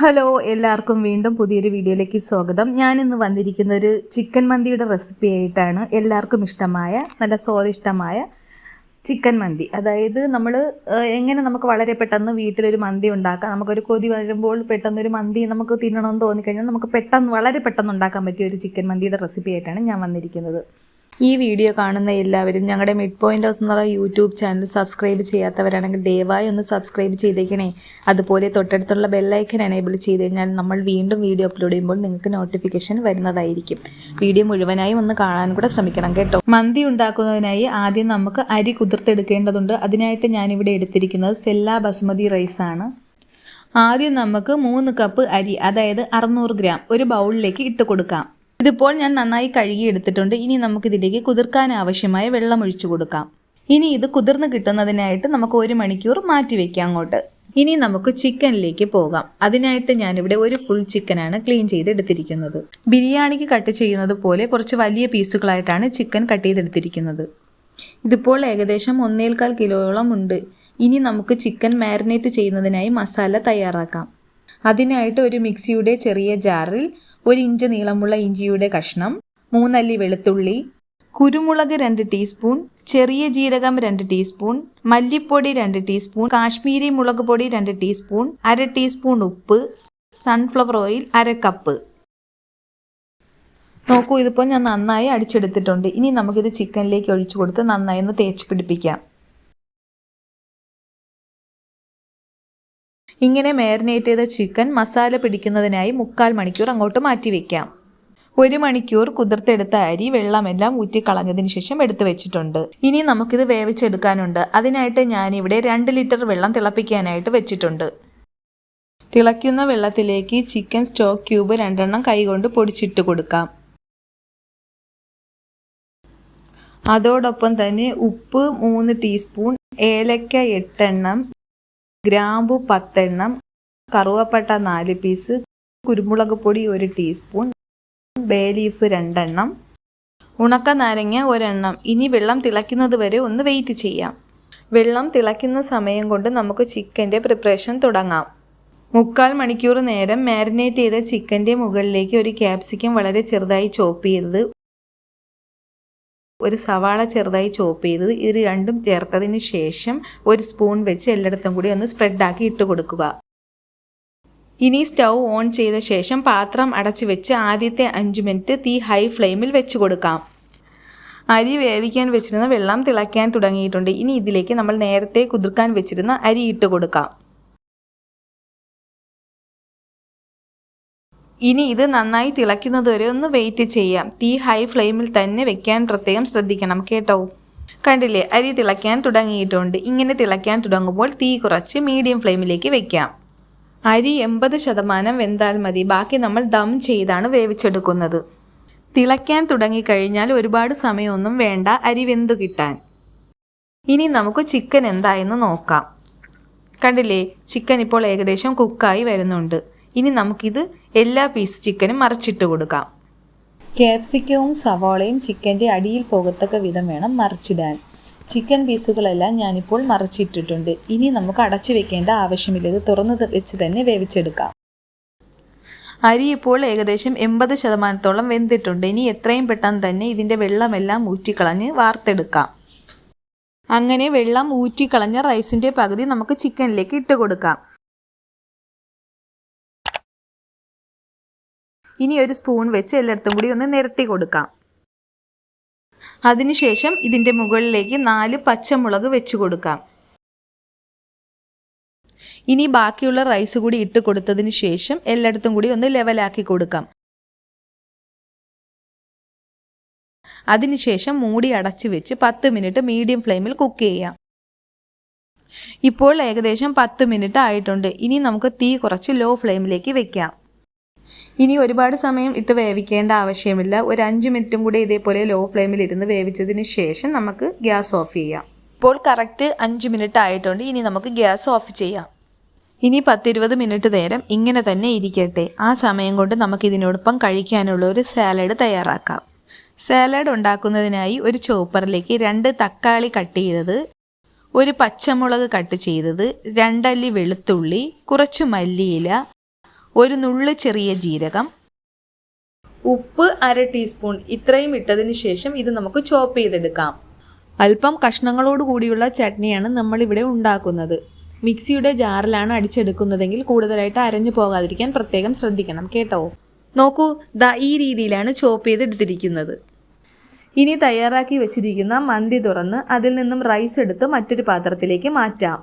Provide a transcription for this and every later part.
Hello എല്ലാവർക്കും വീണ്ടും പുതിയൊരു വീഡിയോയിലേക്ക് സ്വാഗതം. ഞാൻ ഇന്ന് വന്നിരിക്കുന്ന ഒരു ചിക്കൻ മന്തിയുടെ റെസിപ്പി ആയിട്ടാണ് എല്ലാവർക്കും ഇഷ്ടമായ നല്ല സ്വാദിഷ്ടമായ ചിക്കൻ മന്തി. അതായത് നമ്മൾ എങ്ങനെ നമുക്ക് വളരെ പെട്ടെന്ന് വീട്ടിലൊരു മന്തി ഉണ്ടാക്കാം നമുക്കൊരു കൊതി വരുമ്പോൾ പെട്ടെന്ന് ഒരു മന്തി നമുക്ക് തിന്നണമെന്ന് തോന്നിക്കഴിഞ്ഞാൽ നമുക്ക് പെട്ടെന്ന് വളരെ പെട്ടെന്ന് ഉണ്ടാക്കാൻ പറ്റിയ ഒരു ചിക്കൻ മന്തിയുടെ റെസിപ്പി ആയിട്ടാണ് ഞാൻ വന്നിരിക്കുന്നത്. ഈ വീഡിയോ കാണുന്ന എല്ലാവരും ഞങ്ങളുടെ മിഡ് പോയിന്റ് ഹൗസ് എന്നുള്ള യൂട്യൂബ് ചാനൽ സബ്സ്ക്രൈബ് ചെയ്യാത്തവരാണെങ്കിൽ ദയവായി ഒന്ന് സബ്സ്ക്രൈബ് ചെയ്തേക്കണേ. അതുപോലെ തൊട്ടടുത്തുള്ള ബെല്ലൈക്കൻ എനേബിൾ ചെയ്ത് കഴിഞ്ഞാൽ നമ്മൾ വീണ്ടും വീഡിയോ അപ്ലോഡ് ചെയ്യുമ്പോൾ നിങ്ങൾക്ക് നോട്ടിഫിക്കേഷൻ വരുന്നതായിരിക്കും. വീഡിയോ മുഴുവനായും ഒന്ന് കാണാൻ കൂടെ ശ്രമിക്കണം കേട്ടോ. മന്തി ഉണ്ടാക്കുന്നതിനായി ആദ്യം നമുക്ക് അരി കുതിർത്തെടുക്കേണ്ടതുണ്ട്. അതിനായിട്ട് ഞാനിവിടെ എടുത്തിരിക്കുന്നത് സെല്ല ബസുമതി റൈസ് ആണ്. ആദ്യം നമുക്ക് മൂന്ന് കപ്പ് അരി അതായത് അറുന്നൂറ് ഗ്രാം ഒരു ബൗളിലേക്ക് ഇട്ട് കൊടുക്കാം ഇതിപ്പോൾ ഞാൻ നന്നായി കഴുകി എടുത്തിട്ടുണ്ട്. ഇനി നമുക്കിതിലേക്ക് കുതിർക്കാൻ ആവശ്യമായ വെള്ളം ഒഴിച്ചു കൊടുക്കാം. ഇനി ഇത് കുതിർന്ന് കിട്ടുന്നതിനായിട്ട് നമുക്ക് ഒരു മണിക്കൂർ മാറ്റി വെക്കാം അങ്ങോട്ട്. ഇനി നമുക്ക് ചിക്കനിലേക്ക് പോകാം. അതിനായിട്ട് ഞാൻ ഇവിടെ ഒരു ഫുൾ ചിക്കനാണ് ക്ലീൻ ചെയ്ത് എടുത്തിരിക്കുന്നത് ബിരിയാണിക്ക് കട്ട് ചെയ്യുന്നത് പോലെ കുറച്ച് വലിയ പീസുകളായിട്ടാണ് ചിക്കൻ കട്ട് ചെയ്തെടുത്തിരിക്കുന്നത്. ഇതിപ്പോൾ ഏകദേശം ഒന്നേൽക്കാൽ കിലോയോളം ഉണ്ട്. ഇനി നമുക്ക് ചിക്കൻ മാരിനേറ്റ് ചെയ്യുന്നതിനായി മസാല തയ്യാറാക്കാം. അതിനായിട്ട് ഒരു മിക്സിയുടെ ചെറിയ ജാറിൽ ഒരു ഇഞ്ച് നീളമുള്ള ഇഞ്ചിയുടെ കഷ്ണം മൂന്നല്ലി വെളുത്തുള്ളി കുരുമുളക് രണ്ട് ടീസ്പൂൺ ചെറിയ ജീരകം രണ്ട് ടീസ്പൂൺ മല്ലിപ്പൊടി രണ്ട് ടീസ്പൂൺ കാശ്മീരി മുളക് പൊടി രണ്ട് ടീസ്പൂൺ അര ടീസ്പൂൺ ഉപ്പ് സൺഫ്ലവർ ഓയിൽ അര കപ്പ്. നോക്കൂ ഇതിപ്പോൾ ഞാൻ നന്നായി അടിച്ചെടുത്തിട്ടുണ്ട്. ഇനി നമുക്കിത് ചിക്കനിലേക്ക് ഒഴിച്ചു കൊടുത്ത് നന്നായി ഒന്ന് തേച്ച് പിടിപ്പിക്കാം. ഇങ്ങനെ മാരിനേറ്റ് ചെയ്ത ചിക്കൻ മസാല പിടിക്കുന്നതിനായി മുക്കാൽ മണിക്കൂർ അങ്ങോട്ട് മാറ്റി വെക്കാം. ഒരു മണിക്കൂർ കുതിർത്തെടുത്ത അരി വെള്ളമെല്ലാം ഊറ്റിക്കളഞ്ഞതിന് ശേഷം എടുത്തു വെച്ചിട്ടുണ്ട്. ഇനി നമുക്കിത് വേവിച്ചെടുക്കാനുണ്ട്. അതിനായിട്ട് ഞാനിവിടെ രണ്ട് ലിറ്റർ വെള്ളം തിളപ്പിക്കാനായിട്ട് വെച്ചിട്ടുണ്ട്. തിളയ്ക്കുന്ന വെള്ളത്തിലേക്ക് ചിക്കൻ സ്റ്റോക്ക് ക്യൂബ് രണ്ടെണ്ണം കൈകൊണ്ട് പൊടിച്ചിട്ട് കൊടുക്കാം. അതോടൊപ്പം തന്നെ ഉപ്പ് മൂന്ന് ടീസ്പൂൺ ഏലക്ക എട്ടെണ്ണം ഗ്രാമ്പു പത്തെണ്ണം കറുവപ്പട്ട നാല് പീസ് കുരുമുളക് പൊടി ഒരു ടീസ്പൂൺ ബേ ലീഫ് രണ്ടെണ്ണം ഉണക്ക നാരങ്ങ ഒരെണ്ണം. ഇനി വെള്ളം തിളയ്ക്കുന്നത് വരെ ഒന്ന് വെയിറ്റ് ചെയ്യാം. വെള്ളം തിളയ്ക്കുന്ന സമയം കൊണ്ട് നമുക്ക് ചിക്കന്റെ പ്രിപ്പറേഷൻ തുടങ്ങാം. മുക്കാൽ മണിക്കൂർ നേരം മാരിനേറ്റ് ചെയ്ത ചിക്കന്റെ മുകളിലേക്ക് ഒരു ക്യാപ്സിക്കം വളരെ ചെറുതായി ചോപ്പ് ചെയ്തത്. ഒരു സവാള ചെറുതായി ചോപ്പ് ചെയ്തത് ഇത് രണ്ടും ചേർത്തതിന് ശേഷം ഒരു സ്പൂൺ വെച്ച് എല്ലായിടത്തും കൂടി ഒന്ന് സ്പ്രെഡാക്കി ഇട്ട് കൊടുക്കുക. ഇനി സ്റ്റൗ ഓൺ ചെയ്ത ശേഷം പാത്രം അടച്ചു വെച്ച് ആദ്യത്തെ അഞ്ച് മിനിറ്റ് തീ ഹൈ ഫ്ലെയിമിൽ വെച്ച് കൊടുക്കാം. അരി വേവിക്കാൻ വെച്ചിരുന്ന വെള്ളം തിളയ്ക്കാൻ തുടങ്ങിയിട്ടുണ്ട്. ഇനി ഇതിലേക്ക് നമ്മൾ നേരത്തെ കുതിർക്കാൻ വെച്ചിരുന്ന അരി ഇട്ട് കൊടുക്കാം. ഇനി ഇത് നന്നായി തിളയ്ക്കുന്നത് വരെ ഒന്ന് വെയിറ്റ് ചെയ്യാം. തീ ഹൈ ഫ്ലെയിമിൽ തന്നെ വെക്കാൻ പ്രത്യേകം ശ്രദ്ധിക്കണം കേട്ടോ. കണ്ടില്ലേ? അരി തിളയ്ക്കാൻ തുടങ്ങിയിട്ടുണ്ട്. ഇങ്ങനെ തിളയ്ക്കാൻ തുടങ്ങുമ്പോൾ തീ കുറച്ച് മീഡിയം ഫ്ലെയിമിലേക്ക് വെക്കാം. അരി എൺപത് ശതമാനം വെന്താൽ മതി. ബാക്കി നമ്മൾ ദം ചെയ്താണ് വേവിച്ചെടുക്കുന്നത്. തിളയ്ക്കാൻ തുടങ്ങിക്കഴിഞ്ഞാൽ ഒരുപാട് സമയമൊന്നും വേണ്ട. അരി വെന്തു കിട്ടാൻ. ഇനി നമുക്ക് ചിക്കൻ എന്തായെന്ന് നോക്കാം. കണ്ടില്ലേ? ചിക്കൻ ഇപ്പോൾ ഏകദേശം കുക്കായി വരുന്നുണ്ട്. ഇനി നമുക്കിത് എല്ലാ പീസ് ചിക്കനും മറിച്ചിട്ട് കൊടുക്കാം. ക്യാപ്സിക്കവും സവാളയും ചിക്കന്റെ അടിയിൽ പോകത്തക്ക വിധം വേണം മറിച്ചിടാൻ. ചിക്കൻ പീസുകളെല്ലാം ഞാനിപ്പോൾ മറിച്ചിട്ടിട്ടുണ്ട്. ഇനി നമുക്ക് അടച്ചു വെക്കേണ്ട ആവശ്യമില്ല. ഇത് തുറന്ന് വെച്ച് തന്നെ വേവിച്ചെടുക്കാം. അരി ഇപ്പോൾ ഏകദേശം എൺപത് ശതമാനത്തോളം വെന്തിട്ടുണ്ട്. ഇനി എത്രയും പെട്ടെന്ന് തന്നെ ഇതിന്റെ വെള്ളമെല്ലാം ഊറ്റിക്കളഞ്ഞ് വാർത്തെടുക്കാം. അങ്ങനെ വെള്ളം ഊറ്റിക്കളഞ്ഞ റൈസിന്റെ പകുതി നമുക്ക് ചിക്കനിലേക്ക് ഇട്ട് കൊടുക്കാം. ഇനി ഒരു സ്പൂൺ വെച്ച് എല്ലായിടത്തും കൂടി ഒന്ന് നിരത്തി കൊടുക്കാം. അതിനുശേഷം ഇതിന്റെ മുകളിലേക്ക് നാല് പച്ചമുളക് വെച്ച് കൊടുക്കാം. ഇനി ബാക്കിയുള്ള റൈസ് കൂടി ഇട്ട് കൊടുത്തതിന് ശേഷം എല്ലായിടത്തും കൂടി ഒന്ന് ലെവലാക്കി കൊടുക്കാം. അതിനുശേഷം മൂടി അടച്ച് വെച്ച് പത്ത് മിനിറ്റ് മീഡിയം ഫ്ലെയിമിൽ കുക്ക് ചെയ്യാം. ഇപ്പോൾ ഏകദേശം പത്ത് മിനിറ്റ് ആയിട്ടുണ്ട്. ഇനി നമുക്ക് തീ കുറച്ച് ലോ ഫ്ലെയിമിലേക്ക് വെക്കാം. ഇനി ഒരുപാട് സമയം ഇട്ട് വേവിക്കേണ്ട ആവശ്യമില്ല. ഒരു അഞ്ച് മിനിറ്റും കൂടി ഇതേപോലെ ലോ ഫ്ലെയിമിൽ ഇരുന്ന് വേവിച്ചതിന് ശേഷം നമുക്ക് ഗ്യാസ് ഓഫ് ചെയ്യാം. ഇപ്പോൾ കറക്റ്റ് അഞ്ച് മിനിറ്റ് ആയിട്ടുണ്ട്. ഇനി നമുക്ക് ഗ്യാസ് ഓഫ് ചെയ്യാം. ഇനി പത്തിരുപത് മിനിറ്റ് നേരം ഇങ്ങനെ തന്നെ ഇരിക്കട്ടെ. ആ സമയം കൊണ്ട് നമുക്ക് ഇതിനോടൊപ്പം കഴിക്കാനുള്ള ഒരു സാലഡ് തയ്യാറാക്കാം. സാലഡ് ഉണ്ടാക്കുന്നതിനായി ഒരു ചോപ്പറിലേക്ക് രണ്ട് തക്കാളി കട്ട് ചെയ്തത് ഒരു പച്ചമുളക് കട്ട് ചെയ്തത് രണ്ടല്ലി വെളുത്തുള്ളി കുറച്ച് മല്ലിയില ഒരു നുള്ളു ചെറിയ ജീരകം. ഉപ്പ് അര ടീസ്പൂൺ ഇത്രയും ഇട്ടതിന് ശേഷം ഇത് നമുക്ക് ചോപ്പ് ചെയ്തെടുക്കാം. അല്പം കഷ്ണങ്ങളോട് കൂടിയുള്ള ചട്നിയാണ് നമ്മളിവിടെ ഉണ്ടാക്കുന്നത്. മിക്സിയുടെ ജാറിലാണ് അടിച്ചെടുക്കുന്നതെങ്കിൽ കൂടുതലായിട്ട് അരഞ്ഞു പോകാതിരിക്കാൻ പ്രത്യേകം ശ്രദ്ധിക്കണം കേട്ടോ. നോക്കൂ ദാ ഈ രീതിയിലാണ് ചോപ്പ് ചെയ്തെടുത്തിരിക്കുന്നത്. ഇനി തയ്യാറാക്കി വെച്ചിരിക്കുന്ന മന്തി തുറന്ന് അതിൽ നിന്നും റൈസ് എടുത്ത് മറ്റൊരു പാത്രത്തിലേക്ക് മാറ്റാം.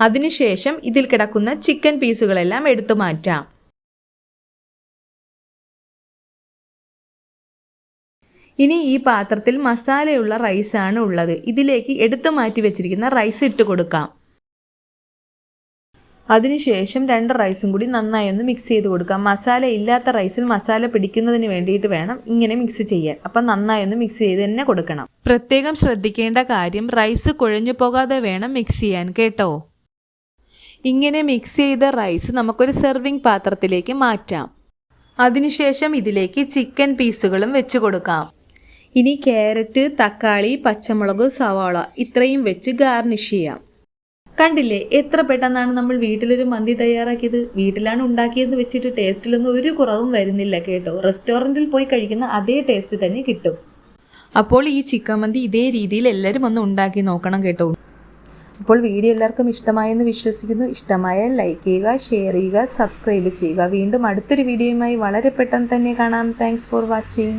അതിനുശേഷം ഇതിൽ കിടക്കുന്ന ചിക്കൻ പീസുകളെല്ലാം എടുത്തു മാറ്റാം. ഇനി ഈ പാത്രത്തിൽ മസാലയുള്ള റൈസാണ് ഉള്ളത്. ഇതിലേക്ക് എടുത്തു മാറ്റി വെച്ചിരിക്കുന്ന റൈസ് ഇട്ട് കൊടുക്കാം. അതിനുശേഷം രണ്ട് റൈസും കൂടി നന്നായി ഒന്ന് മിക്സ് ചെയ്ത് കൊടുക്കാം. മസാല ഇല്ലാത്ത റൈസിൽ മസാല പിടിക്കുന്നതിന് വേണ്ടിയിട്ട് വേണം ഇങ്ങനെ മിക്സ് ചെയ്യാൻ. അപ്പം നന്നായി ഒന്ന് മിക്സ് ചെയ്ത് തന്നെ കൊടുക്കണം. പ്രത്യേകം ശ്രദ്ധിക്കേണ്ട കാര്യം റൈസ് കുഴഞ്ഞു പോകാതെ വേണം മിക്സ് ചെയ്യാൻ കേട്ടോ. ഇങ്ങനെ മിക്സ് ചെയ്ത റൈസ് നമുക്കൊരു സെർവിങ് പാത്രത്തിലേക്ക് മാറ്റാം. അതിനുശേഷം ഇതിലേക്ക് ചിക്കൻ പീസുകളും വെച്ച് കൊടുക്കാം. ഇനി ക്യാരറ്റ് തക്കാളി പച്ചമുളക് സവാള ഇത്രയും വെച്ച് ഗാർണിഷ് ചെയ്യാം. കണ്ടില്ലേ എത്ര പെട്ടെന്നാണ് നമ്മൾ വീട്ടിലൊരു മന്തി തയ്യാറാക്കിയത്? വീട്ടിലാണ് ഉണ്ടാക്കിയെന്ന് വെച്ചിട്ട് ടേസ്റ്റിലൊന്നും ഒരു കുറവും വരുന്നില്ല കേട്ടോ. റെസ്റ്റോറന്റിൽ പോയി കഴിക്കുന്ന അതേ ടേസ്റ്റ് തന്നെ കിട്ടും. അപ്പോൾ ഈ ചിക്കൻ മന്തി ഇതേ രീതിയിൽ എല്ലാവരും ഒന്ന് ഉണ്ടാക്കി നോക്കണം കേട്ടോ. അപ്പോൾ വീഡിയോ എല്ലാവർക്കും ഇഷ്ടമായെന്ന് വിശ്വസിക്കുന്നു. ഇഷ്ടമായാൽ ലൈക്ക് ചെയ്യുക ഷെയർ ചെയ്യുക സബ്സ്ക്രൈബ് ചെയ്യുക. വീണ്ടും അടുത്തൊരു വീഡിയോയുമായി വളരെ പെട്ടെന്ന് തന്നെ കാണാം. Thanks for watching